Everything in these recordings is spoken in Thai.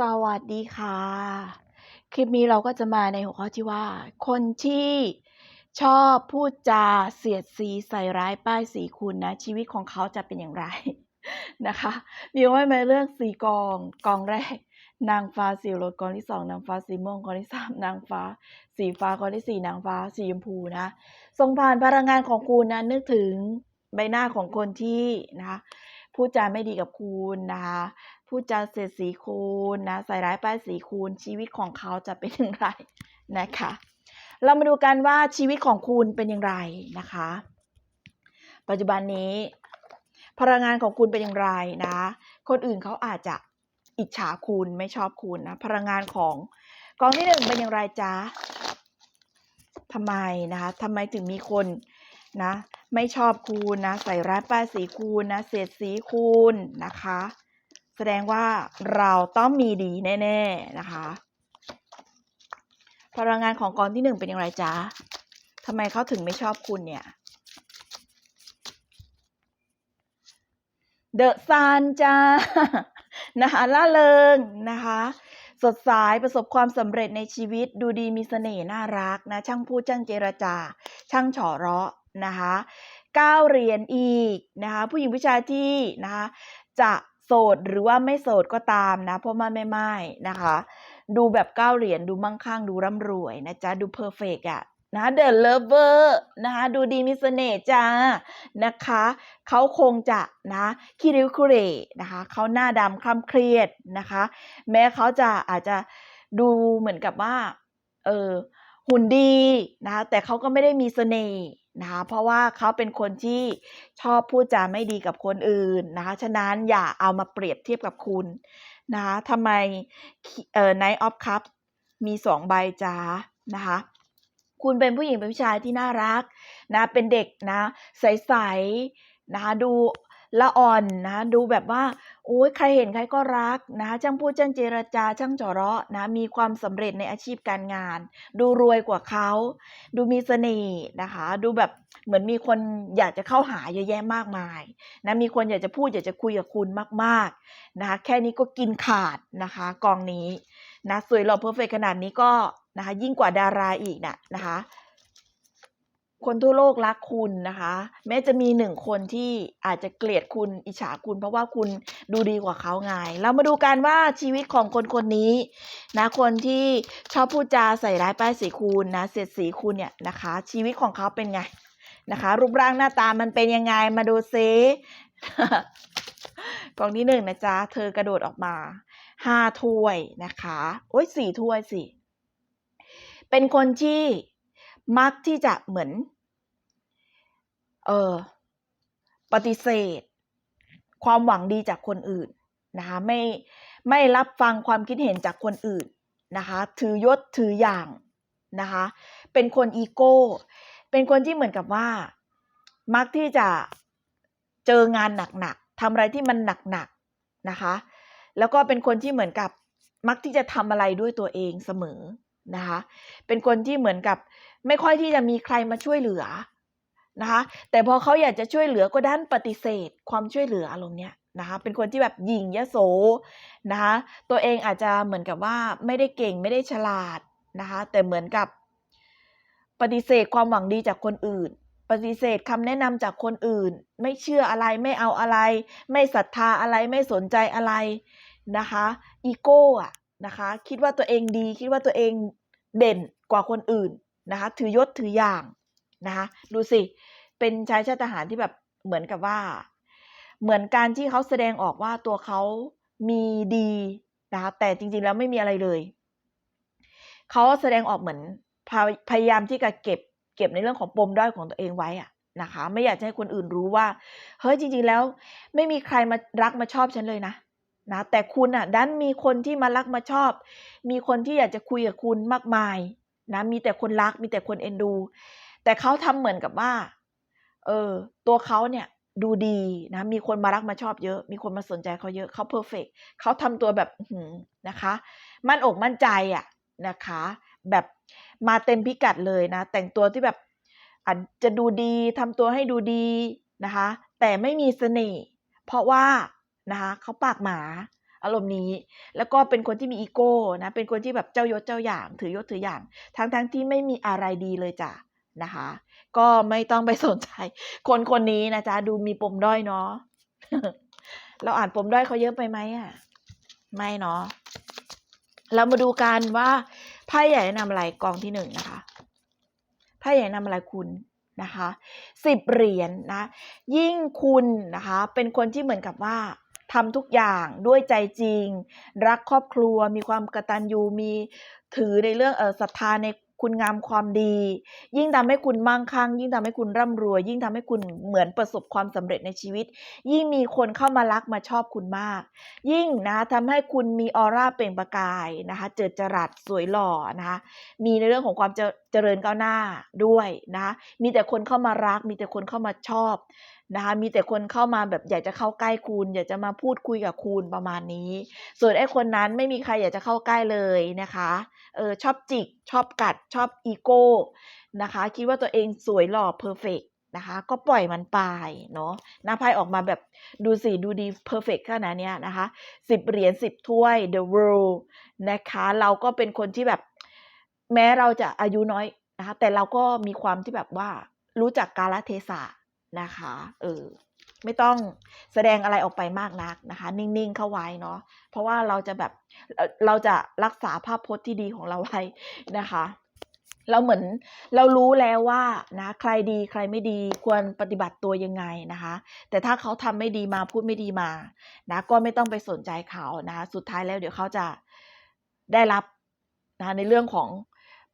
สวัสดีค่ะ คลิปนี้เราก็จะมาในหัวข้อที่ว่า คนที่ชอบพูดจาเสียดสีใส่ร้ายป้ายสีคุณนะ ชีวิตของเขาจะเป็นอย่างไรนะคะมีไว้มาเลือกสีกองกองแรก นางฟ้าสีรถกองที่สองนางฟ้าสีม่วงกองที่สามนางฟ้า สีฟ้ากองที่สี่นางฟ้าสีชมพูนะส่งผ่านพลังงานของคุณนะนึกถึงใบหน้าของคนที่นะคะ พูดจาไม่ดีกับคุณนะคะพูดจาเสียสีคุณนะใส่ร้ายป้ายสีคุณชีวิตของเขาจะเป็นอย่างไรนะคะ เรามาดูกันว่าชีวิตของคุณเป็นอย่างไรนะคะ ปัจจุบันนี้ พลังงานของคุณเป็นอย่างไรนะคนอื่นเขาอาจจะอิจฉาคุณไม่ชอบคุณนะพลังงานของกองที่หนึ่งเป็นอย่างไรจ๊ะทำไมนะคะทำไมถึงมีคน นะไม่ชอบคุณนะใส่ร้ายป้ายสีคุณนะเสียสีคุณนะคะ แสดงว่าเราต้องมีดีแน่ๆนะคะพลังงานของกองที่หนึ่งเป็นอย่างไรจ๊ะทำไมเขาถึงไม่ชอบคุณเนี่ยเดอะซานจ้านะคะล่าเริงนะคะ สดใสประสบความสำเร็จในชีวิตดูดีมีเสน่ห์น่ารักนะ ช่างพูดช่างเจรจา ช่างเฉาะเราะ นะคะก้าเหรียญอีกนะคะผู้หญิงผู้ชายที่นะคะจะโสดหรือว่าไม่โสดก็ตามนะเพราะมันไม่ไม่นะคะ ดูแบบก้าเหรียญดูมั่งคั่งดูร่ำรวยนะจ๊ะดูเพอร์เฟกอะนะเดอะเลเวอร์นะคะดูดีมีเสน่ห์จ้านะคะเขาคงจะนะคิริวคุเรนะคะเขาหน้าดำคล้ำเครียดนะคะ แม้เขาจะอาจจะดูเหมือนกับว่าเออหุ่นดีนะคะแต่เขาก็ไม่ได้มีเสน่ห์ นะคะเพราะว่าเขาเป็นคนที่ชอบพูดจาไม่ดีกับคนอื่นนะคะฉะนั้นอย่าเอามาเปรียบเทียบกับคุณนะคะทำไมเอ่อไนท์ออฟคัพมีสองใบจ้านะคะคุณเป็นผู้หญิงเป็นผู้ชายที่น่ารักนะเป็นเด็กนะใสๆนะคะดู ละอ่อนนะดูแบบว่าโอ้ยใครเห็นใครก็รักนะช่างพูดช่างเจรจาช่างจาะเราะนะมีความสำเร็จในอาชีพการงาน ดูรวยกว่าเขา ดูมีเสน่ห์นะคะ ดูแบบเหมือนมีคนอยากจะเข้าหาเยอะแยะมากมายนะมีคนอยากจะพูดอยากจะคุยกับคุณมากๆนะคะแค่นี้ก็กินขาดนะคะ กองนี้นะสวยหล่อเพอร์เฟกขนาดนี้ก็นะคะยิ่งกว่าดาราอีกนะนะคะ คนทั่วโลกรักคุณนะคะ แม้จะมีหนึ่งคนที่อาจจะเกลียดคุณอิจฉาคุณ เพราะว่าคุณดูดีกว่าเขาไง เรามาดูกันว่าชีวิตของคนคนนี้นะคนที่ชอบพูดจาใส่ร้ายป้ายสีคุณนะเสียดสีคุณเนี่ยนะคะ ชีวิตของเขาเป็นไงนะคะ รูปร่างหน้าตามันเป็นยังไงมาดูซิกล่องที่หนึ่งนะจ๊ะเธอกระโดดออกมาห้าถ้วยนะคะ โอ้ยสี่ถ้วยสิเป็นคนที่ มักที่จะเหมือนเออปฏิเสธ ความหวังดีจากคนอื่นนะคะไม่ไม่รับฟังความคิดเห็นจากคนอื่นนะคะถือยศถืออย่างนะคะเป็นคนอีโก้ เป็นคนที่เหมือนกับว่า มักที่จะเจองานหนักๆทำอะไรที่มันหนักๆนะคะแล้วก็เป็นคนที่เหมือนกับมักที่จะทำอะไรด้วยตัวเองเสมอนะคะเป็นคนที่เหมือนกับ ไม่ค่อยที่จะมีใครมาช่วยเหลือนะคะแต่พอเขาอยากจะช่วยเหลือก็ด้านปฏิเสธ ความช่วยเหลืออารมณ์เนี้ยนะคะเป็นคนที่แบบยิงยโสนะคะตัวเองอาจจะเหมือนกับว่าไม่ได้เก่งไม่ได้ฉลาดนะคะแต่เหมือนกับปฏิเสธความหวังดีจากคนอื่น ปฏิเสธคำแนะนำจากคนอื่น ไม่เชื่ออะไรไม่เอาอะไร ไม่ศรัทธาอะไรไม่สนใจอะไรนะคะอีโก้อะนะคะคิดว่าตัวเองดีคิดว่าตัวเองเด่นกว่าคนอื่น นะคะถือยศถืออย่างนะคะดูสิ เป็นชายชาติทหารที่แบบเหมือนกับว่า เหมือนการที่เขาแสดงออกว่าตัวเขามีดีนะคะแต่จริงๆแล้วไม่มีอะไรเลยเขาแสดงออกเหมือนพยายามที่จะเก็บ เก็บในเรื่องของปมด้อยของตัวเองไว้อะนะคะ ไม่อยากจะให้คนอื่นรู้ว่าเฮ้ยจริง ๆ แล้ว ไม่มีใครมารักมาชอบฉันเลยนะนะแต่คุณอะดันมีคนที่มารักมาชอบ มีคนที่อยากจะคุยกับคุณมากมาย นะมีแต่คนรักมีแต่คนเอ็นดู แต่เขาทำเหมือนกับว่า เออ ตัวเขาเนี่ยดูดีนะ มีคนมารักมาชอบเยอะ มีคนมาสนใจเขาเยอะเขาเพอร์เฟกเขาทำตัวแบบหืนะคะ มั่นอกมั่นใจอะนะคะ แบบมาเต็มพิกัดเลยนะ แต่งตัวที่แบบอาจจะดูดีทำตัวให้ดูดีนะคะ แต่ไม่มีเสน่ห์เพราะว่านะคะเขาปากหมา อารมณ์นี้ แล้วก็เป็นคนที่มีอีโก้นะเป็นคนที่แบบเจ้ายศเจ้าอย่าง ถือยศถืออย่าง ทั้งๆที่ไม่มีอะไรดีเลยจ้ะนะคะ ก็ไม่ต้องไปสนใจ คนคนนี้นะจ๊ะดูมีปมด้อยเนาะเราอ่านปมด้อยเขาเยอะไปไหมอะไม่เนาะเรามาดูกันว่าไพ่ใหญ่นำอะไรกองที่หนึ่งนะคะไพ่ใหญ่นำอะไรคุณนะคะสิบเหรียญนะยิ่งคุณนะคะ เป็นคนที่เหมือนกับว่า ทำทุกอย่างด้วยใจจริง รักครอบครัวมีความกตัญญูมีถือในเรื่องเออศรัทธาในคุณงามความดี ยิ่งทำให้คุณมั่งคั่งยิ่งทำให้คุณร่ำรวย ยิ่งทำให้คุณเหมือนประสบความสำเร็จในชีวิต ยิ่งมีคนเข้ามารักมาชอบคุณมาก ยิ่งนะทำให้คุณมีออร่าเปล่งประกายนะคะ เจิดจรัสสวยหล่อนะคะมีในเรื่องของความเจเจริญก้าวหน้าด้วยนะคะมีแต่คนเข้ามารัก มีแต่คนเข้ามาชอบ นะคะมีแต่คนเข้ามาแบบอยากจะเข้าใกล้คุณ อยากจะมาพูดคุยกับคุณประมาณนี้ ส่วนไอ้คนนั้นไม่มีใครอยากจะเข้าใกล้เลยนะคะเออชอบจิก ชอบกัดชอบอีโก้นะคะคิดว่าตัวเองสวยหล่อเพอร์เฟกนะคะก็ปล่อยมันไปเนาะหน้าไพ่ออกมาแบบดูสิดูดีเพอร์เฟกขนาดนี้นะคะสิบเหรียญสิบถ้วย the world นะคะเราก็เป็นคนที่แบบแม้เราจะอายุน้อยนะคะแต่เราก็มีความที่แบบว่ารู้จักกาลเทศะ นะคะเออไม่ต้องแสดงอะไรออกไปมากนักนะคะ นิ่งๆเข้าไว้เนาะเพราะว่าเราจะแบบเราจะรักษาภาพพจน์ที่ดีของเราไว้นะคะเราเหมือนเรารู้แล้วว่านะใครดีใครไม่ดีควรปฏิบัติตัวยังไงนะคะ แต่ถ้าเขาทำไม่ดีมาพูดไม่ดีมานะก็ไม่ต้องไปสนใจเขานะคะสุดท้ายแล้วเดี๋ยวเขาจะได้รับนะะในเรื่องของ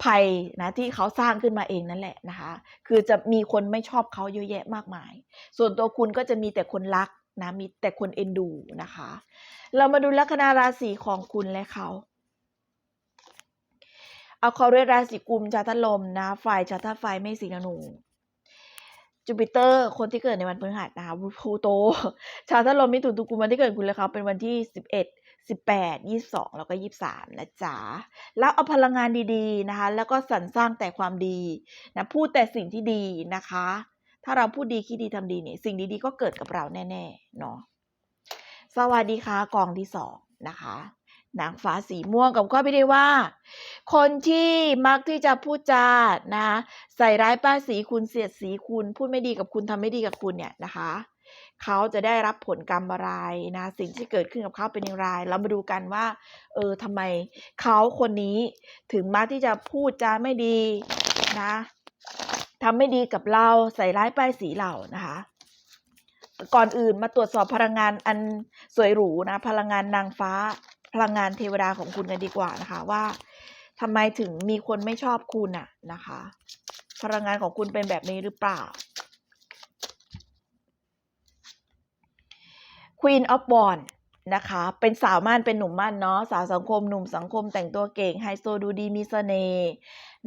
ภัยนะที่เขาสร้างขึ้นมาเองนั่นแหละนะคะ คือจะมีคนไม่ชอบเขาเยอะแยะมากมาย ส่วนตัวคุณก็จะมีแต่คนรักนะมีแต่คนเอ็นดูนะคะ เรามาดูลัคนาราศีของคุณและเขาเอาเขาเรียกราศีกุมชาตลมนะฝ่ายชาตไฟไม่สีธนูจูปิเตอร์คนที่เกิดในวันพฤหัสนะคะพลูโต ชาตลมมิถุนตุกุมวันที่เกิดคุณเลยครับเป็นวันที่สิบเอ็ด สิบแปดยี่สองแล้วก็ยี่สามนะจ๊ะ แล้วเอาพลังงานดีๆนะคะ แล้วก็สรรสร้างแต่ความดีนะ พูดแต่สิ่งที่ดีนะคะ ถ้าเราพูดดีคิดดีทำดีเนี่ยสิ่งดีๆก็เกิดกับเราแน่ๆเนาะ สวัสดีค่ะกองที่สองนะคะ นางฟ้าสีม่วงกับข้อพิได้ว่า คนที่มักที่จะพูดจานะใส่ร้ายป้าสีคุณเสียดสีคุณ พูดไม่ดีกับคุณทำไม่ดีกับคุณเนี่ยนะคะ เขาจะได้รับผลกรรมอะไรนะ สิ่งที่เกิดขึ้นกับเขาเป็นอย่างไร เรามาดูกันว่า เออทำไมเขาคนนี้ถึงมักที่จะพูดจาไม่ดีนะทำไม่ดีกับเราใส่ร้ายป้ายสีเรานะคะก่อนอื่นมาตรวจสอบพลังงานอันสวยหรูนะ พลังงานนางฟ้า ลังงานเทวดาของคุณกันดีกว่านะคะว่าทำไมถึงมีคนไม่ชอบคุณอะนะคะ พลังงานของคุณเป็นแบบนี้หรือเปล่า Queen of w a n d นะคะ เป็นสาวมั่นเป็นหนุ่มมั่นเนาะสาวสังคมหนุ่มสังคมแต่งตัวเก่งไฮโซดูดีมีเสน่ห์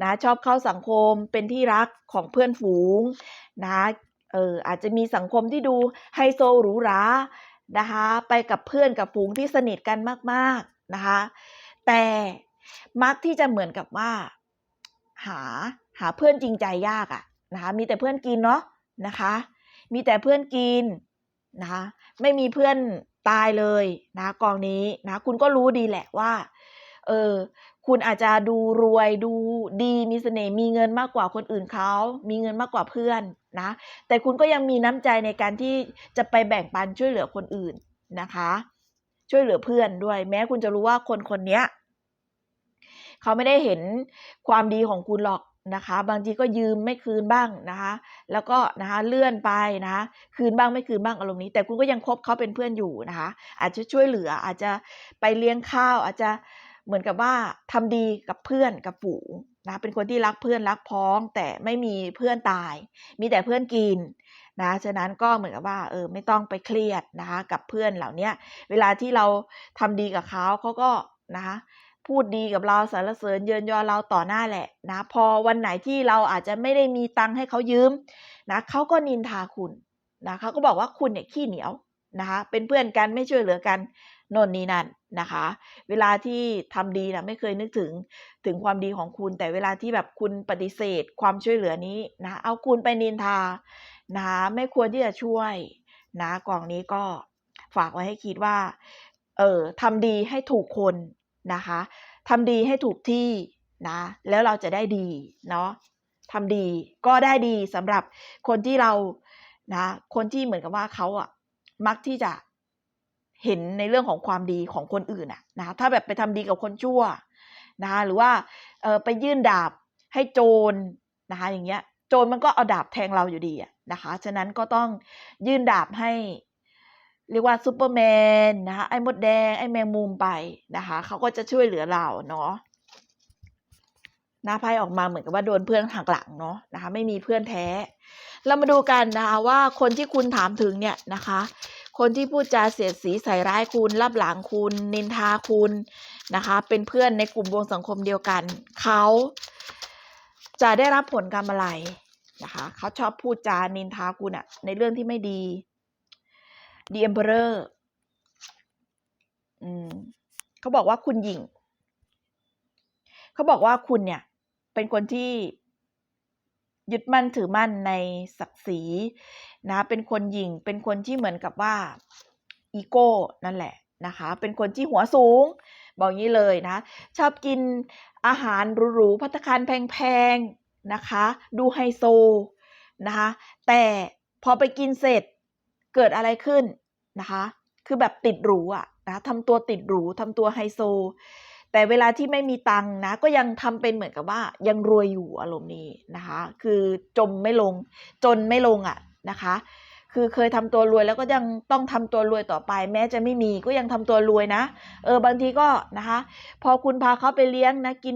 นะชอบเข้าสังคมเป็นที่รักของเพื่อนฝูงนะเอออาจจะมีสังคมที่ดูไฮโซหรูหรา นะคะ ไปกับเพื่อนกับฝูงที่สนิทกันมากๆนะคะ แต่มักที่จะเหมือนกับว่า หาหาเพื่อนจริงใจยากอะนะคะ มีแต่เพื่อนกินเนาะนะคะ มีแต่เพื่อนกินนะคะไม่มีเพื่อนตายเลยนะกองนี้นะคุณก็รู้ดีแหละว่าเออ คุณอาจจะดูรวยดูดีมีเสน่ห์มีเงินมากกว่าคนอื่นเขา มีเงินมากกว่าเพื่อนนะ แต่คุณก็ยังมีน้ำใจในการที่จะไปแบ่งปันช่วยเหลือคนอื่นนะคะ ช่วยเหลือเพื่อนด้วย แม้คุณจะรู้ว่าคนคนนี้เขาไม่ได้เห็นความดีของคุณหรอกนะคะ บางทีก็ยืมไม่คืนบ้างนะคะ แล้วก็นะคะเลื่อนไปนะคะคืนบ้างไม่คืนบ้างอารมณ์นี้ แต่คุณก็ยังคบเขาเป็นเพื่อนอยู่นะคะ อาจจะช่วยเหลืออาจจะไปเลี้ยงข้าวอาจจะ เหมือนกับว่าทำดีกับเพื่อนกับฝูงนะเป็นคนที่รักเพื่อนรักพ้อง แต่ไม่มีเพื่อนตาย มีแต่เพื่อนกินนะฉะนั้นก็เหมือนกับว่าเออไม่ต้องไปเครียดนะคะกับเพื่อนเหล่านี้เวลาที่เราทำดีกับเขาเขาก็นะคะพูดดีกับเราสรรเสริญเยินยอเราต่อหน้าแหละนะพอวันไหนที่เราอาจจะไม่ได้มีตังค์ให้เขายืมนะเขาก็นินทาคุณนะเขาก็บอกว่าคุณเนี่ยขี้เหนียวนะคะเป็นเพื่อนกันไม่ช่วยเหลือกัน โน่นนี่นั่นนะคะ เวลาที่ทำดีนะไม่เคยนึกถึงถึงความดีของคุณ แต่เวลาที่แบบคุณปฏิเสธ ความช่วยเหลือนี้นะเอาคุณไปนินทานะคะไม่ควรที่จะช่วยนะกล่องนี้ก็ฝากไว้ให้คิดว่าเออทำดีให้ถูกคนนะคะทำดีให้ถูกที่นะแล้วเราจะได้ดีเนาะทำดีก็ได้ดีสำหรับคนที่เรานะคนที่เหมือนกับว่าเขาอะมักที่จะ เห็นในเรื่องของความดีของคนอื่นอะนะถ้าแบบไปทำดีกับคนชั่วนะคะหรือว่าเออไปยื่นดาบให้โจรนะคะอย่างเงี้ยโจรมันก็เอาดาบแทงเราอยู่ดีอะนะคะฉะนั้นก็ต้องยื่นดาบให้ เรียกว่าซูเปอร์แมนนะคะไอ้มดแดงไอ้แมงมุมไปนะคะเขาก็จะช่วยเหลือเราเนาะหน้าไพ่ออกมาเหมือนกับว่าโดนเพื่อนหักหลังเนาะนะคะ ไม่มีเพื่อนแท้ เรามาดูกันนะคะว่าคนที่คุณถามถึงเนี่ยนะคะ คนที่พูดจาเสียดสีใส่ร้ายคุณรับหลังคุณ นินทาคุณนะคะ เป็นเพื่อนในกลุ่มวงสังคมเดียวกัน เขาจะได้รับผลกรรมอะไรนะคะเขาชอบพูดจานินทาคุณอะในเรื่องที่ไม่ดี The Emperor อืมเขาบอกว่าคุณหญิง เขาบอกว่าคุณเนี่ย เป็นคนที่ ยึดมั่นถือมั่นในศักดิ์ศรีนะ เป็นคนหญิงเป็นคนที่เหมือนกับว่าอีโก้นั่นแหละนะคะ เป็นคนที่หัวสูง บอกงี้เลยนะ ชอบกินอาหารหรูๆพัตคารแพงๆนะคะ ดูไฮโซนะคะ แต่พอไปกินเสร็จเกิดอะไรขึ้นนะคะ คือแบบติดหรูอะนะทำตัวติดหรูทำตัวไฮโซ แต่เวลาที่ไม่มีตังค์นะ ก็ยังทำเป็นเหมือนกับว่ายังรวยอยู่อารมณ์นี้นะคะ คือจมไม่ลง จนไม่ลงอะนะคะ คือเคยทำตัวรวยแล้วก็ยังต้องทำตัวรวยต่อไป แม้จะไม่มีก็ยังทำตัวรวยนะ เออบางทีก็นะคะ พอคุณพาเขาไปเลี้ยงนะกิน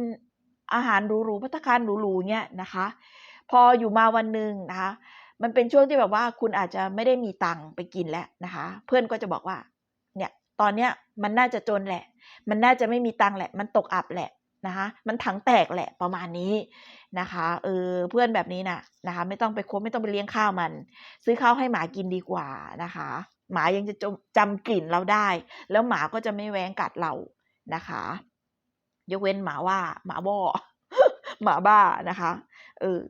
อาหารหรูๆพัตคารหรูๆเงี้ยนะคะ พออยู่มาวันหนึ่งนะคะ มันเป็นช่วงที่แบบว่าคุณอาจจะไม่ได้มีตังค์ไปกินแล้วนะคะ เพื่อนก็จะบอกว่าเนี่ย ตอนเนี้ยมันน่าจะจนแหละ มันน่าจะไม่มีตังค์แหละ มันตกอับแหละนะคะมันถังแตกแหละประมาณนี้นะคะเออเพื่อนแบบนี้นะนะคะไม่ต้องไปคบไม่ต้องไปเลี้ยงข้าวมัน ซื้อข้าวให้หมากินดีกว่านะคะ หมายังจะจำกลิ่นเราได้ แล้วหมาก็จะไม่แว้งกัดเรานะคะ ยกเว้นหมาว่าหมาบ้อหมาบ้านะคะเออ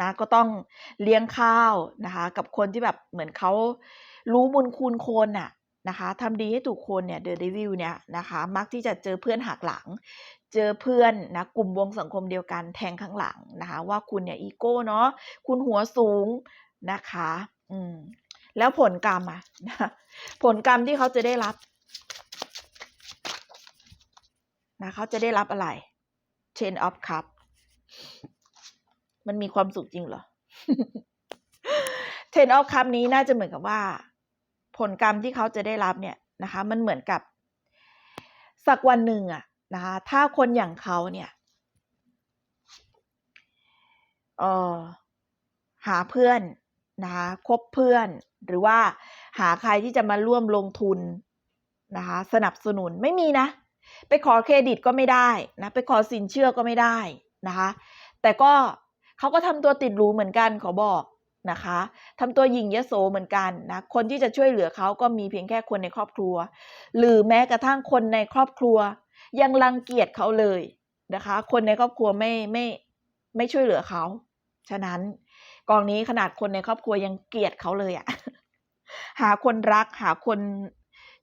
นะก็ต้องเลี้ยงข้าวนะคะ กับคนที่แบบเหมือนเขารู้บุญคุณคนน่ะ นะคะทำดีให้ถูกคนเนี่ยเดอะเดวิลเนี่ยนะคะมักที่จะเจอเพื่อนหักหลัง เจอเพื่อนนะกลุ่มวงสังคมเดียวกันแทงข้างหลังนะคะว่าคุณเนี่ยอีโก้เนาะคุณหัวสูงนะคะอืมแล้วผลกรรมอะนะผลกรรมที่เขาจะได้รับนะเขาจะได้รับอะไร Chain of Cup มันมีความสุขจริงเหรอ Ten of Cup นี้น่าจะเหมือนกับว่า ผลกรรมที่เขาจะได้รับเนี่ยนะคะ มันเหมือนกับ สักวันหนึ่งอะนะคะถ้าคนอย่างเขาเนี่ยเออหาเพื่อนนะคะคบเพื่อนหรือว่าหาใครที่จะมาร่วมลงทุนนะคะสนับสนุนไม่มีนะ ไปขอเครดิตก็ไม่ได้นะไปขอสินเชื่อก็ไม่ได้นะคะแต่ก็เขาก็ทำตัวติดหรูเหมือนกันขอบอก นะคะทำตัวหยิ่งยโสเหมือนกันนะคนที่จะช่วยเหลือเขาก็มีเพียงแค่คนในครอบครัว หรือแม้กระทั่งคนในครอบครัว ยังรังเกียจเขาเลยนะคะ คนในครอบครัวไม่ไม่ไม่ช่วยเหลือเขา ฉะนั้นกองนี้ขนาดคนในครอบครัวยังเกลียดเขาเลยอะหาคนรักหาคน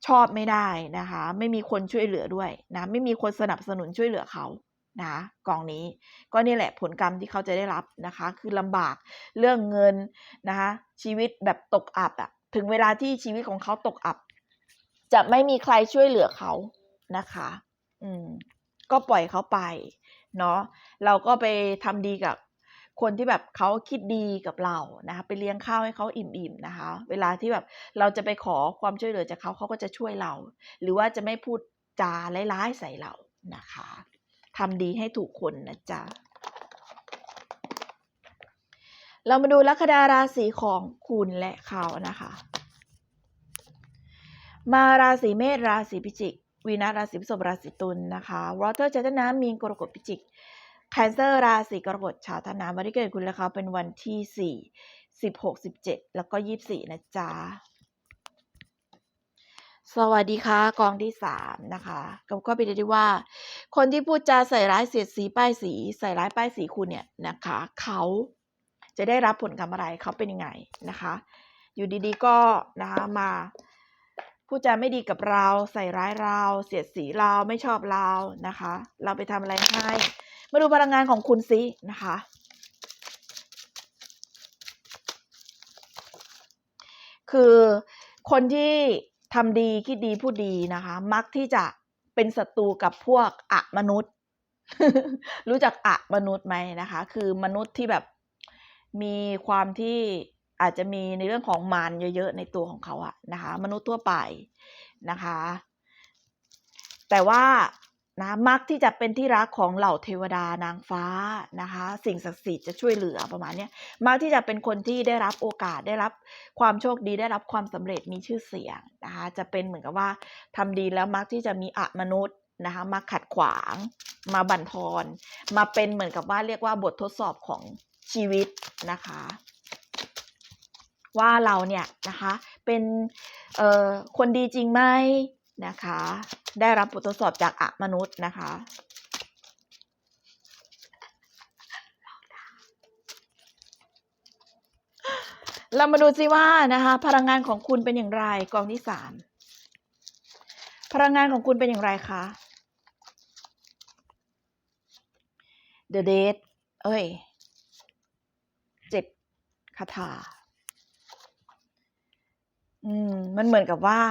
ชอบไม่ได้นะคะ ไม่มีคนช่วยเหลือด้วยนะไม่มีคนสนับสนุนช่วยเหลือเขา นะกองนี้ก็นี่แหละผลกรรมที่เขาจะได้รับนะคะ คือลำบากเรื่องเงินนะคะชีวิตแบบตกอับอะถึงเวลาที่ชีวิตของเขาตกอับ จะไม่มีใครช่วยเหลือเขานะคะ อืมก็ปล่อยเขาไปเนาะเราก็ไปทำดีกับคนที่แบบเขาคิดดีกับเรานะคะไปเลี้ยงข้าวให้เขาอิ่มๆนะคะ เวลาที่แบบเราจะไปขอความช่วยเหลือจากเขาเขาก็จะช่วยเรา หรือว่าจะไม่พูดจาร้ายๆใส่เรานะคะ ทำดีให้ถูกคนนะจ๊ะ เรามาดูลัคนาราศีของคุณและเขานะคะ มาราศีเมษราศีพิจิก วีนาราศีพฤษภราศีตุลนะคะวอเตอร์จัตน้ำมีนกรกฎพิจิกแคนเซอร์ราศีกรกฎชาวธนาวันที่เกิดคุณและเขาเป็นวันที่สี่สิบหกสิบเจ็ดแล้วก็ยี่สิบสี่นะจ๊ะ สวัสดีค่ะกองที่สามนะคะก็ก็ไปดูได้ว่า คนที่พูดจาใส่ร้ายเสียดสีป้ายสีใส่ร้ายป้ายสีคุณเนี่ยนะคะ เขาจะได้รับผลกรรมอะไรเขาเป็นยังไงนะคะ อยู่ดีๆก็นะคะมาพูดจาไม่ดีกับเรา ใส่ร้ายเรา เสียดสีเราไม่ชอบเรานะคะ เราไปทำอะไรให้มาดูพลังงานของคุณซินะคะคือคนที่ ทำดีคิดดีพูดดีนะคะ มักที่จะเป็นศัตรูกับพวกอะมนุษย์ รู้จักอะมนุษย์ไหมนะคะ คือมนุษย์ที่แบบมีความที่อาจจะมีในเรื่องของมารเยอะๆในตัวของเขาอะนะคะ มนุษย์ทั่วไปนะคะ แต่ว่า นะมักที่จะเป็นที่รักของเหล่าเทวดานางฟ้านะคะ สิ่งศักดิ์สิทธิ์จะช่วยเหลือประมาณนี้มักที่จะเป็นคนที่ได้รับโอกาสได้รับความโชคดีได้รับความสำเร็จมีชื่อเสียงนะคะจะเป็นเหมือนกับว่าทำดีแล้วมักที่จะมีอะมนุษย์นะคะมาขัดขวางมาบั่นทอน มาเป็นเหมือนกับว่าเรียกว่าบททดสอบของชีวิตนะคะ ว่าเราเนี่ยนะคะเป็นคนดีจริงไหม นะคะ ได้รับบททดสอบจากอะมนุษย์นะคะเรามาดูซิว่านะคะพลังงานของคุณเป็นอย่างไรกองที่สามพลังงานของคุณเป็นอย่างไรคะ The Date เอ้ยเจ็ดคาถา อืม มันเหมือนกับว่า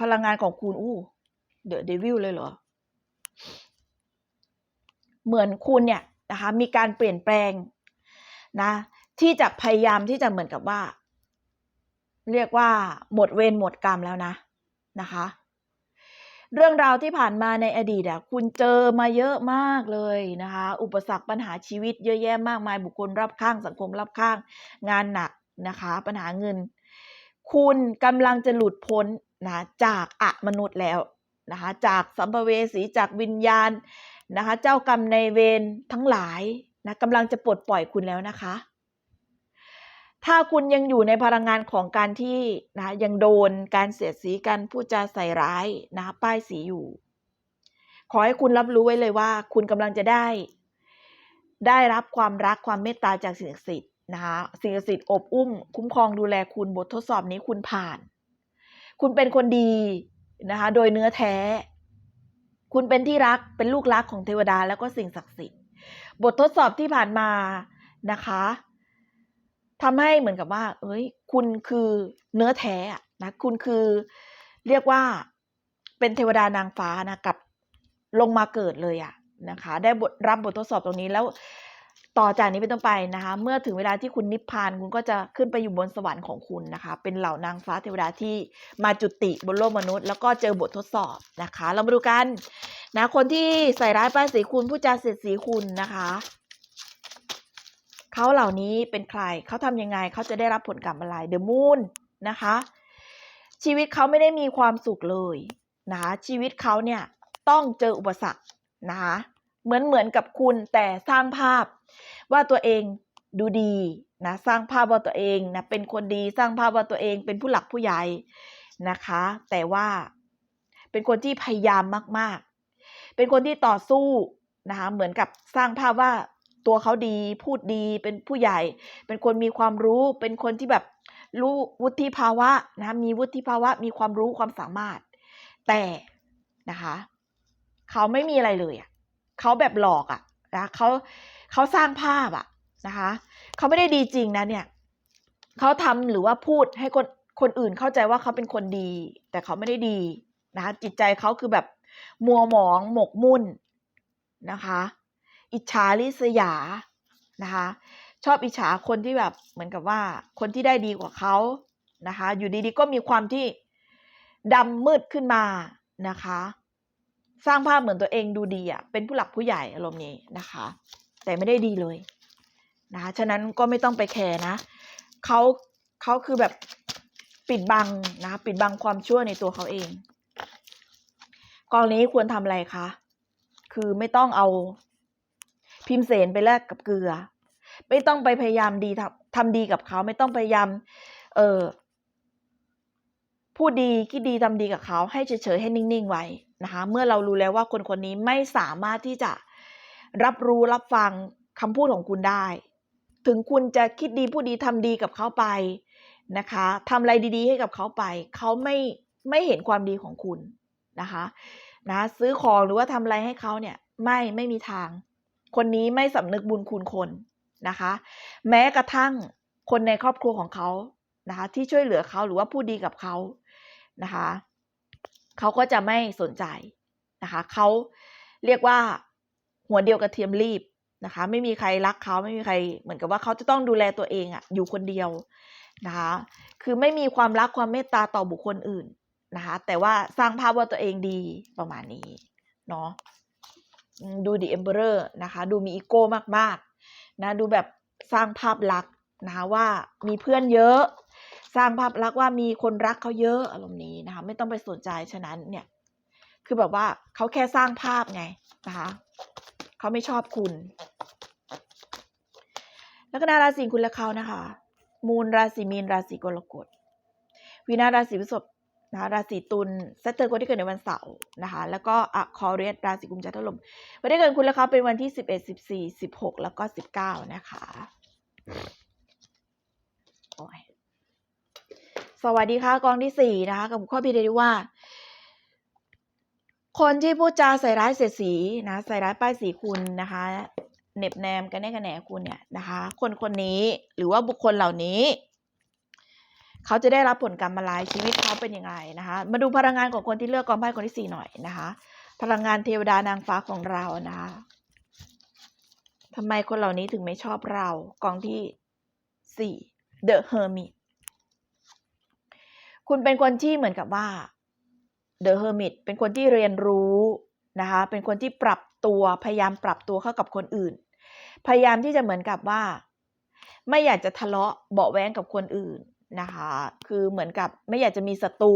พลังงานของคุณอู้เดอะเดวิลเลยเหรอ เหมือนคุณเนี่ยนะคะ มีการเปลี่ยนแปลงนะ ที่จะพยายามที่จะเหมือนกับว่า เรียกว่าหมดเวรหมดกรรมแล้วนะนะคะ เรื่องราวที่ผ่านมาในอดีตอะคุณเจอมาเยอะมากเลยนะคะ อุปสรรคปัญหาชีวิตเยอะแยะมากมายบุคคลรอบข้างสังคมรอบข้าง งานหนักนะคะ ปัญหาเงิน คุณกำลังจะหลุดพ้น นะจากอะมนุษย์แล้วนะคะจากสัมภเวสีจากวิญญาณนะคะเจ้ากรรมในเวรทั้งหลายนะกำลังจะปลดปล่อยคุณแล้วนะคะ ถ้าคุณยังอยู่ในพลังงานของการที่นะยังโดนการเสียดสีการพูดจาใส่ร้ายนะคะป้ายสีอยู่ ขอให้คุณรับรู้ไว้เลยว่า คุณกำลังจะได้ ได้รับความรักความเมตตาจากสิ่งศักดิ์สิทธิ์นะคะสิ่งศักดิ์สิทธิ์อบอุ้มคุ้มครองดูแลคุณบททดสอบนี้คุณผ่าน คุณเป็นคนดีนะคะ โดยเนื้อแท้ คุณเป็นที่รักเป็นลูกรักของเทวดาแล้วก็สิ่งศักดิ์สิทธิ์ บททดสอบที่ผ่านมานะคะทำให้เหมือนกับว่า เอ้ย คุณคือเนื้อแท้นะคุณคือเรียกว่าเป็นเทวดานางฟ้านะกับลงมาเกิดเลยอะนะคะ ได้บทรับบททดสอบตรงนี้แล้ว ต่อจากนี้เป็นต้นไปนะคะ เมื่อถึงเวลาที่คุณนิพพานคุณก็จะขึ้นไปอยู่บนสวรรค์ของคุณนะคะ เป็นเหล่านางฟ้าเทวดาที่มาจุติบนโลกมนุษย์ แล้วก็เจอบททดสอบนะคะ เรามาดูกันนะคนที่ใส่ร้ายป้ายสีคุณผู้จาเสียดสีคุณนะคะเขาเหล่านี้เป็นใครเขาทำยังไงเขาจะได้รับผลกรรมอะไรเดอะมูนนะคะ ชีวิตเขาไม่ได้มีความสุขเลยนะคะชีวิตเขาเนี่ยต้องเจออุปสรรคนะคะเหมือนเหมือนกับคุณแต่สร้างภาพ ว่าตัวเองดูดีนะสร้างภาพว่าตัวเองนะเป็นคนดีสร้างภาพว่าตัวเองเป็นผู้หลักผู้ใหญ่นะคะ แต่ว่าเป็นคนที่พยายามมาก ๆ เป็นคนที่ต่อสู้นะคะเหมือนกับสร้างภาพว่าตัวเขาดีพูดดีเป็นผู้ใหญ่ เป็นคนมีความรู้ เป็นคนที่แบบรู้วุฒิภาวะนะมีวุฒิภาวะมีความรู้ความสามารถ แต่นะคะ เขาไม่มีอะไรเลยอะเขาแบบหลอกอะนะเขา เขาสร้างภาพอะนะคะเขาไม่ได้ดีจริงนะเนี่ยเขาทำหรือว่าพูดให้คนคนอื่นเข้าใจว่าเขาเป็นคนดี แต่เขาไม่ได้ดีนะคะจิตใจเขาคือแบบมัวหมองหมกมุ่นนะคะ อิจฉาริษยานะคะ ชอบอิจฉาคนที่แบบเหมือนกับว่าคนที่ได้ดีกว่าเขานะคะ อยู่ดีๆก็มีความที่ดำมืดขึ้นมานะคะ สร้างภาพเหมือนตัวเองดูดีอะเป็นผู้หลักผู้ใหญ่อารมณ์นี้นะคะ แต่ไม่ได้ดีเลยนะคะฉะนั้นก็ไม่ต้องไปแคร์นะเขาเขาคือแบบปิดบังนะคะปิดบังความชั่วในตัวเขาเองกองนี้ควรทำอะไรคะคือไม่ต้องเอาพิมพ์เสนไปแลกกับเกลือ ไม่ต้องไปพยายามดีทำทำดีกับเขาไม่ต้องพยายาม เออพูดดีคิดดีทำดีกับเขาให้เฉยๆให้นิ่งๆไว้นะคะ เมื่อเรารู้แล้วว่าคนคนนี้ไม่สามารถที่จะ รับรู้รับฟังคำพูดของคุณได้ ถึงคุณจะคิดดีพูดดีทำดีกับเขาไปนะคะทำอะไรดีๆให้กับเขาไป เขาไม่ไม่เห็นความดีของคุณนะคะนะซื้อของหรือว่าทำอะไรให้เขาเนี่ยไม่ไม่มีทาง คนนี้ไม่สำนึกบุญคุณคนนะคะ แม้กระทั่งคนในครอบครัวของเขานะคะ ที่ช่วยเหลือเขาหรือว่าพูดดีกับเขานะคะ เขาก็จะไม่สนใจนะคะ เขาเรียกว่า หัวเดียวกระเทียมรีบนะคะ ไม่มีใครรักเขาไม่มีใครเหมือนกับว่าเขาจะต้องดูแลตัวเองอะอยู่คนเดียวนะคะ คือไม่มีความรักความเมตตาต่อบุคคลอื่นนะคะ แต่ว่าสร้างภาพว่าตัวเองดีประมาณนี้เนาะดูดีเอมเบอร์นะคะ ดูมีอีโก้มากๆนะดูแบบสร้างภาพลักษณ์นะคะว่ามีเพื่อนเยอะ สร้างภาพลักษณ์ว่ามีคนรักเขาเยอะอารมณ์นี้นะคะ ไม่ต้องไปสนใจฉะนั้นเนี่ย คือแบบว่าเขาแค่สร้างภาพไงนะคะ เขาไม่ชอบคุณแล้วก็นาราศีคุณและเขานะคะ มูลราศีมีนราศีกรกฎวินาราศีพฤษภนะราศีตุลเซตเตอร์คนที่เกิดในวันเสาร์นะคะ แล้วก็อะคอเรียสราศีกุมจันทลมวันที่เกิดคุณและเขาเป็นวันที่สิบเอ็ดสิบสี่สิบหกแล้วก็สิบเก้านะคะสวัสดีค่ะกองที่สี่นะคะ กับข้อพิเดที่ว่า คนที่พูดจาใส่ร้ายเสียดสีนะใส่ร้ายป้ายสีคุณนะคะเหน็บแนมกันแน่กันแหนคุณเนี่ยนะคะ คนคนนี้หรือว่าบุคคลเหล่านี้ เขาจะได้รับผลกรรมอะไรชีวิตเขาเป็นยังไงนะคะ มาดูพลังงานของคนที่เลือกกองไพ่คนที่สี่หน่อยนะคะ พลังงานเทวดานางฟ้าของเรานะคะทำไมคนเหล่านี้ถึงไม่ชอบเรากองที่สี่ The Hermit คุณเป็นคนที่เหมือนกับว่า The Hermit เป็นคนที่เรียนรู้นะคะเป็นคนที่ปรับตัวพยายามปรับตัวเข้ากับคนอื่น พยายามที่จะเหมือนกับว่า ไม่อยากจะทะเลาะเบาแว้งกับคนอื่นนะคะคือเหมือนกับไม่อยากจะมีศัตรู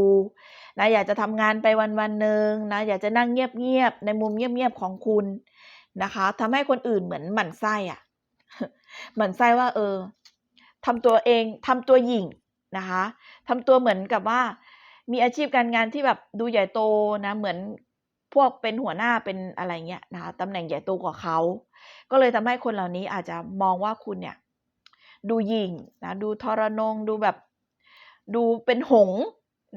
นะอยากจะทำงานไปวันวันหนึ่งนะอยากจะนั่งเงียบๆในมุมเงียบๆของคุณนะคะทำให้คนอื่นเหมือนหมั่นไส้อะหมั่นไส้ว่าเออทำตัวเองทำตัวหยิ่งนะคะทำตัวเหมือนกับว่า มีอาชีพการงานที่แบบดูใหญ่โตนะ เหมือนพวกเป็นหัวหน้าเป็นอะไรเงี้ยนะคะตำแหน่งใหญ่โตกว่าเขา ก็เลยทำให้คนเหล่านี้อาจจะมองว่าคุณเนี่ย ดูยิงนะดูทรนงดูแบบดูเป็นหง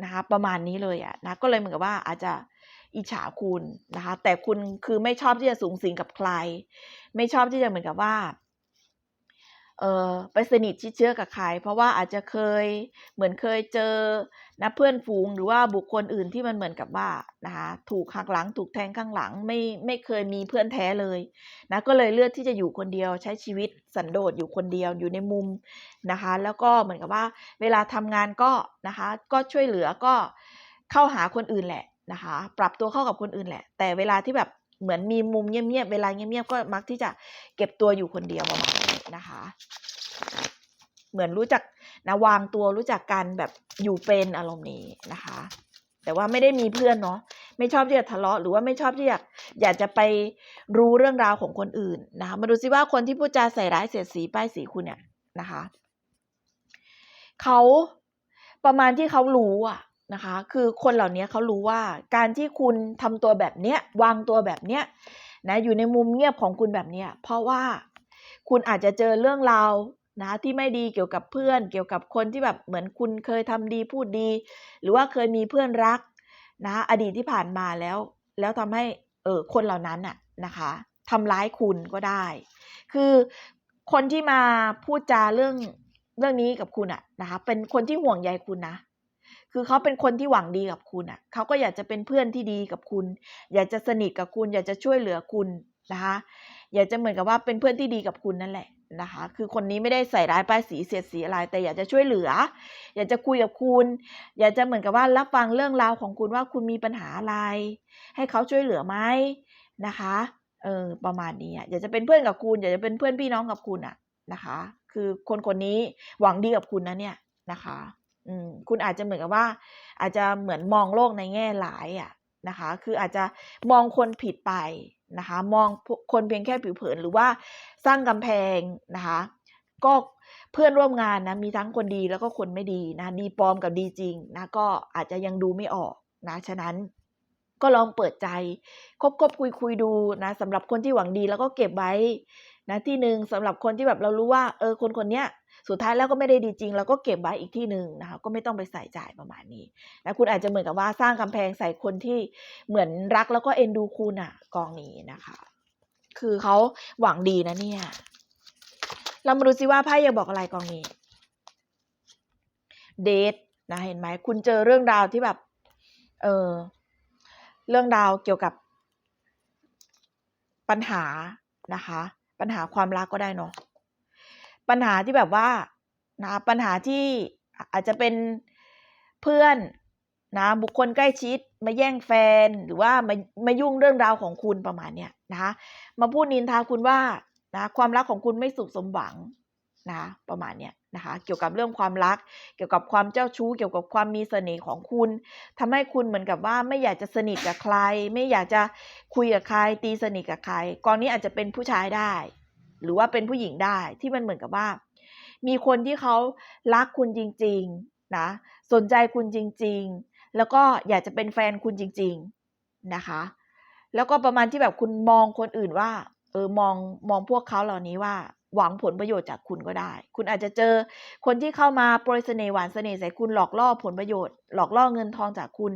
นะคะประมาณนี้เลยอะนะก็เลยเหมือนกับว่าอาจจะอิจฉาคุณนะคะแต่คุณคือไม่ชอบที่จะสูงสิงกับใคร ไม่ชอบที่จะเหมือนกับว่า เออไปสนิทชิดเชื้อกับใครเพราะว่าอาจจะเคยเหมือนเคยเจอนะเพื่อนฝูงหรือว่าบุคคลอื่นที่มันเหมือนกับว่านะคะถูกหักหลังถูกแทงข้างหลังไม่ไม่เคยมีเพื่อนแท้เลยนะก็เลยเลือกที่จะอยู่คนเดียวใช้ชีวิตสันโดษอยู่คนเดียวอยู่ในมุมนะคะ แล้วก็เหมือนกับว่า เวลาทำงานก็นะคะก็ช่วยเหลือก็เข้าหาคนอื่นแหละนะคะ ปรับตัวเข้ากับคนอื่นแหละ แต่เวลาที่แบบ เหมือนมีมุมเงียบๆเวลาเงียบๆก็มักที่จะเก็บตัวอยู่คนเดียวประมาณนี้นะคะ เหมือนรู้จักนะวางตัวรู้จักกันแบบอยู่เป็นอารมณ์นี้นะคะ แต่ว่าไม่ได้มีเพื่อนเนาะไม่ชอบที่จะทะเลาะหรือว่าไม่ชอบที่อยากอยากจะไปรู้เรื่องราวของคนอื่นนะคะมาดูซิว่าคนที่พูดจาใส่ร้ายเสียดสีป้ายสีคุณเนี่ยนะคะเขาประมาณที่เขารู้อะ นะคะ คือคนเหล่านี้เขารู้ว่าการที่คุณทำตัวแบบเนี้ยวางตัวแบบเนี้ยนะอยู่ในมุมเงียบของคุณแบบเนี้ยเพราะว่าคุณอาจจะเจอเรื่องราวนะที่ไม่ดีเกี่ยวกับเพื่อน เกี่ยวกับคนที่แบบเหมือนคุณเคยทำดีพูดดี หรือว่าเคยมีเพื่อนรักนะอดีตที่ผ่านมาแล้ว แล้วทำให้เออคนเหล่านั้นน่ะนะคะทำร้ายคุณก็ได้ คือคนที่มาพูดจาเรื่องเรื่องนี้กับคุณอะนะคะเป็นคนที่ห่วงใยคุณนะ คือเขาเป็นคนที่หวังดีกับคุณอะเขาก็อยากจะเป็นเพื่อนที่ดีกับคุณ อยากจะสนิทกับคุณ อยากจะช่วยเหลือคุณนะคะอยากจะเหมือนกับว่าเป็นเพื่อนที่ดีกับคุณนั่นแหละนะคะ คือคนนี้ไม่ได้ใส่ร้ายป้ายสีเสียดสีอะไร แต่อยากจะช่วยเหลือ อยากจะคุยกับคุณ อยากจะเหมือนกับว่ารับฟังเรื่องราวของคุณว่าคุณมีปัญหาอะไร ให้เขาช่วยเหลือไหมนะคะ เออประมาณนี้อะอยากจะเป็นเพื่อนกับคุณ อยากจะเป็นเพื่อนพี่น้องกับคุณอะนะคะ คือคนคนนี้หวังดีกับคุณนะเนี่ยนะคะ อืมคุณอาจจะเหมือนกับว่า อาจจะเหมือนมองโลกในแง่หลายอะนะคะ คืออาจจะมองคนผิดไปนะคะ มองคนเพียงแค่ผิวเผินหรือว่าสร้างกำแพงนะคะ ก็เพื่อนร่วมงานนะมีทั้งคนดีแล้วก็คนไม่ดีนะดีปลอมกับดีจริงนะก็อาจจะยังดูไม่ออกนะฉะนั้นก็ลองเปิดใจ คบคบคุยคุยดูนะสำหรับคนที่หวังดีแล้วก็เก็บไว้ นะที่หนึ่งสำหรับคนที่แบบเรารู้ว่าเออคนคนเนี้ยสุดท้ายแล้วก็ไม่ได้ดีจริงเราก็เก็บไว้อีกที่หนึ่งนะคะก็ไม่ต้องไปใส่ใจประมาณนี้นะคุณอาจจะเหมือนกับว่าสร้างกำแพงใส่คนที่เหมือนรักแล้วก็เอ็นดูคุณอะกองนี้นะคะ คือเขาหวังดีนะเนี่ย เรามาดูซิว่าไพ่จะบอกอะไรกองนี้เดทนะเห็นไหมคุณเจอเรื่องราวที่แบบ เออเรื่องราวเกี่ยวกับปัญหานะคะ ปัญหาความรักก็ได้เนาะปัญหาที่แบบว่านะปัญหาที่อาจจะเป็นเพื่อนนะบุคคลใกล้ชิดมาแย่งแฟนหรือว่ามามายุ่งเรื่องราวของคุณประมาณเนี้ยนะคะมาพูดนินทาคุณว่านะความรักของคุณไม่สุขสมหวัง นะประมาณเนี้ยนะคะเกี่ยวกับเรื่องความรัก เกี่ยวกับความเจ้าชู้ เกี่ยวกับความมีเสน่ห์ของคุณทำให้คุณเหมือนกับว่าไม่อยากจะสนิทกับใคร ไม่อยากจะคุยกับใคร ตีสนิทกับใครกองนี้อาจจะเป็นผู้ชายได้ หรือว่าเป็นผู้หญิงได้ที่มันเหมือนกับว่า มีคนที่เขารักคุณจริงๆนะสนใจคุณจริง ๆ แล้วก็อยากจะเป็นแฟนคุณจริง ๆนะคะ แล้วก็ประมาณที่แบบคุณมองคนอื่นว่าเออมองมองพวกเขาเหล่านี้ว่า หวังผลประโยชน์จากคุณก็ได้ คุณอาจจะเจอคนที่เข้ามาโปรยเสน่ห์หวานเสน่ห์ใส่คุณหลอกล่อผลประโยชน์ หลอกล่อเงินทองจากคุณ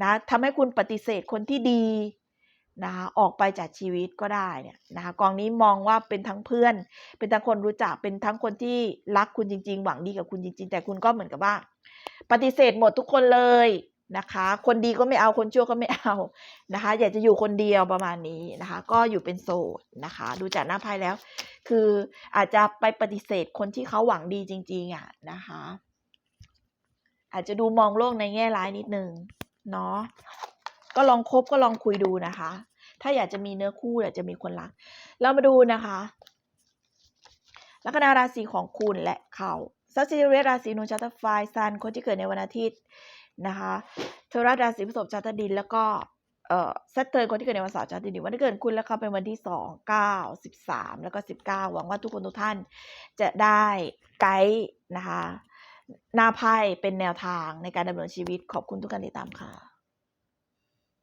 นะทำให้คุณปฏิเสธคนที่ดีนะคะออกไปจากชีวิตก็ได้เนี่ยนะคะกองนี้มองว่าเป็นทั้งเพื่อน เป็นทั้งคนรู้จักเป็นทั้งคนที่รักคุณจริง ๆ หวังดีกับคุณจริง ๆ แต่คุณก็เหมือนกับว่า ปฏิเสธหมดทุกคนเลยนะคะ คนดีก็ไม่เอาคนชั่วก็ไม่เอานะคะ อยากจะอยู่คนเดียวประมาณนี้นะคะ ก็อยู่เป็นโสดนะคะ ดูจากหน้าไพ่แล้ว คืออาจจะไปปฏิเสธคนที่เขาหวังดีจริง ๆ อะนะคะ อาจจะดูมองโลกในแง่ร้ายนิดนึงเนาะก็ลองคบก็ลองคุยดูนะคะ ถ้าอยากจะมีเนื้อคู่อยากจะมีคนรัก เรามาดูนะคะลัคนาราศีของคุณและเขาซัสซิเรสราศีนูชัตไฟซันคนที่เกิดในวันอาทิตย์นะคะเทวราชราศีพฤษภจัตดินแล้วก็ เอ่อเซตเตอร์นคนที่เกิดในวันเสาร์จันทร์ดีวันที่เกิดคุณแล้วเขาเป็นวันที่สองเก้าสิบสามแล้วก็สิบเก้าหวังว่าทุกคนทุกท่านจะได้ไกด์นะคะหน้าไพ่เป็นแนวทางในการดำเนินชีวิตขอบคุณทุกการติดตามค่ะ